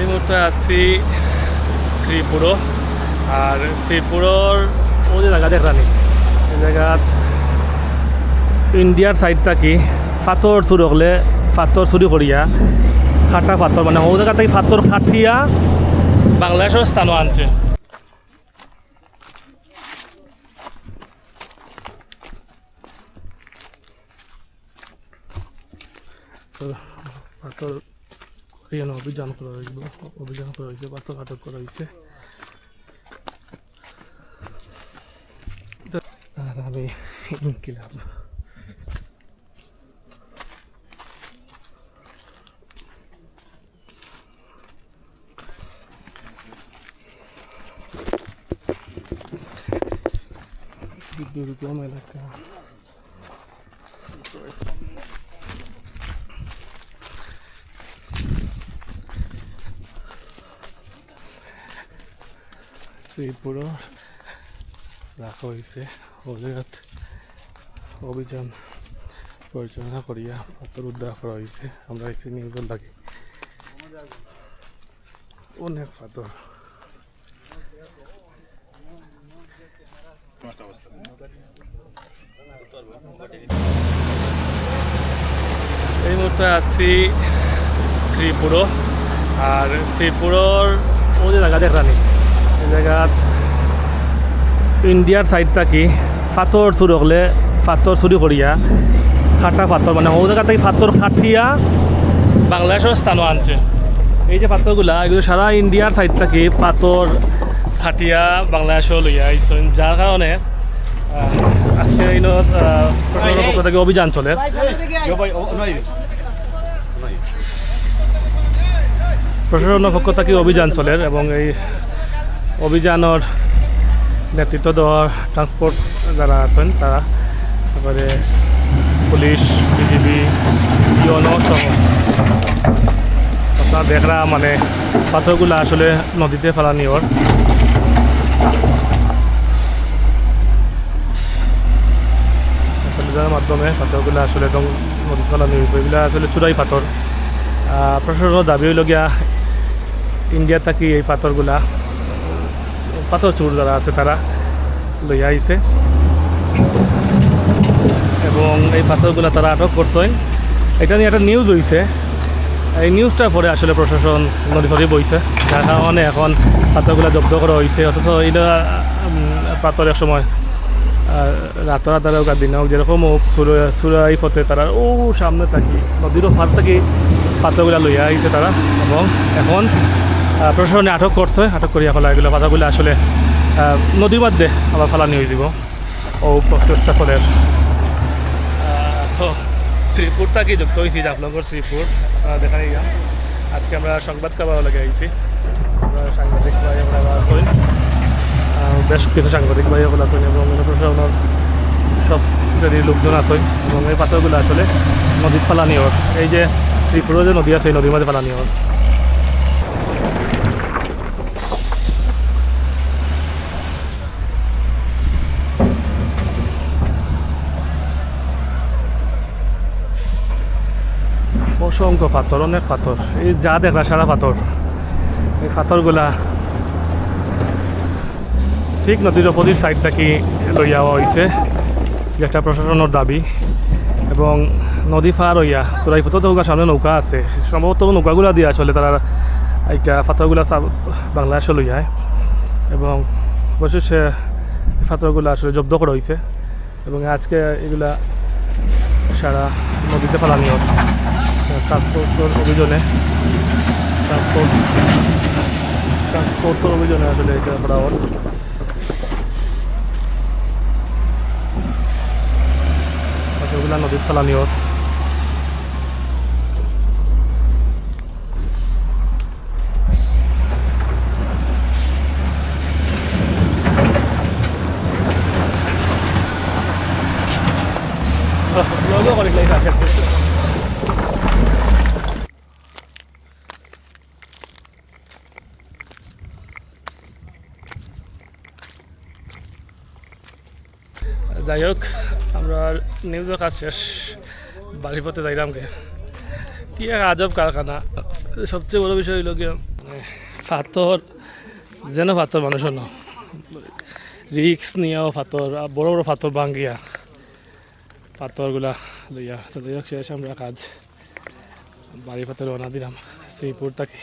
এই মুহূর্তে আছি শ্রীপুরও আর শ্রীপুরর ও যে জায়গা দেখানি এই জায়গাত ইন্ডিয়ার সাইড থাকি ফাতর চুরি হলে ফাতর চুরি করিয়া খাটা ফাতর মানে ও জায়গা থেকে ফাতর খাটিয়া বাংলাদেশের স্থানও আনছে। পাথর এখানে অভিযান করা হইব অভিযান করা হয়েছে পাথর আটক করা হয়েছে। আর আমি কিলাম দুর্গম এলাকা। শ্রীপুরও রাখা হয়েছে অজাগাত অভিযান পরিচালনা করিয়া পাথর উদ্ধার করা হয়েছে। আমরা এসে নিউজের লাগে অনেক পাথর। এই মুহূর্তে আছি শ্রীপুরও আর শ্রীপুরর ও যে জায়গা দেখানি এই জায়গাত ইন্ডিয়ার সাইড থাকি ফাতর চুরি হলে ফাতর চুরি করিয়া খাটা ফাতর মানে ও জায়গা থেকে ফাতর খাটিয়া বাংলাদেশের স্থানও আনছে। এই যে পাথরগুলা এগুলো সারা ইন্ডিয়ার সাইড থাকি পাথর খাটিয়া বাংলাদেশও লইয়া যার কারণে আজকে পক্ষ থেকে অভিযান চলে। প্রশাসনের পক্ষ থেকে অভিযান চলে এবং এই অভিযানের নেতৃত্ব দেওয়ার ট্রান্সপোর্ট যারা আছেন তারা তারপরে পুলিশ বিজিবি সহ আপনারা দেখরা মানে পাথরগুলো আসলে নদীতে ফেলানি ওর যার মাধ্যমে পাথরগুলো আসলে একদম ফেলানি হইব এগুলো আসলে চূড়াই পাথর প্রশাসনের দাবি ইন্ডিয়া থাকি এই পাথরগুলা পাথর চুর যারা আছে তারা লইয়া আইছে। এবং এই পাথরগুলা তারা আটক করছে। এটা নিয়ে একটা নিউজ হয়েছে এই নিউজটার পরে আসলে প্রশাসন নদী ফরি বইছে। যার কারণে এখন পাথরগুলা জব্দ করা হয়েছে অথচ উম, পাথর এক সময় রাতরা দ্বারা হোক আর দিনে হোক যেরকম হোক সুরা- সুরাই পথে তারা ও সামনে থাকি নদীরও ফার থাকি পাথরগুলা লইয়া আইছে তারা। এবং এখন প্রশাসনে আটক করছে, আটক করিয়া ফেলা এগুলো পাতাগুলো আসলে নদীর মধ্যে আবার ফালানি হয়ে যাব। ও প্রচেষ্টা চলে। তো শ্রীপুর কি যুক্ত হয়েছি জাফলঙ্গর শ্রীপুর। দেখা নিয়া আজকে আমরা সংবাদ কাবার লাগে আইছি আমরা সাংবাদিক ভাই আমরা আছেন বেশ কিছু সাংবাদিক ভাই সকল আছেন এবং প্রশাসনের সব যদি লোকজন আছেন এবং এই পাথরগুলো আসলে নদীত ফালানি হওয়ার এই যে শ্রীপুরের যে নদী আছে, এই নদীর মাঝে ফালানি হওয়ার অসংখ্য পাথর, অনেক পাথর। এই যা দেখলা সারা পাথর। এই পাথরগুলা ঠিক নদীর অপোজিট সাইড থেকে লইয়া হয়েছে যেটা প্রশাসনের দাবি। এবং নদী পার হইয়া চোরাইপথ নৌকা সামনে নৌকা আছে। সম্ভবত নৌকাগুলা দিয়ে আসলে তারা এইটা পাথরগুলা বাংলাদেশে লই যায় এবং অবশেষে পাথরগুলা আসলে জব্দ করা হয়েছে এবং আজকে এগুলা সারা নদীতে ফেলানি হয় ট্রান্সপোর্টের অভিযানে ট্রান্সপোর্ট ট্রান্সপোর্টের অভিযানে আসলে এটা করা হল নদীত ফেলানি যাই হোক, আমরা নিউজের কাজ শেষ। বাড়ির পথে যাইলাম গে কি এক আজব কারখানা। সবচেয়ে বড় বিষয় হইল গিয়ে পাথর, যেন পাথর মানুষ ন রিক্স নিয়েও পাথর বড় বড় পাথর ভাঙ্গিয়া। পাথরগুলা লইয়া তো লইয়া শেষ আমরা কাজ বাড়ি পাথর রওনা দিলাম। শ্রীপুর থেকে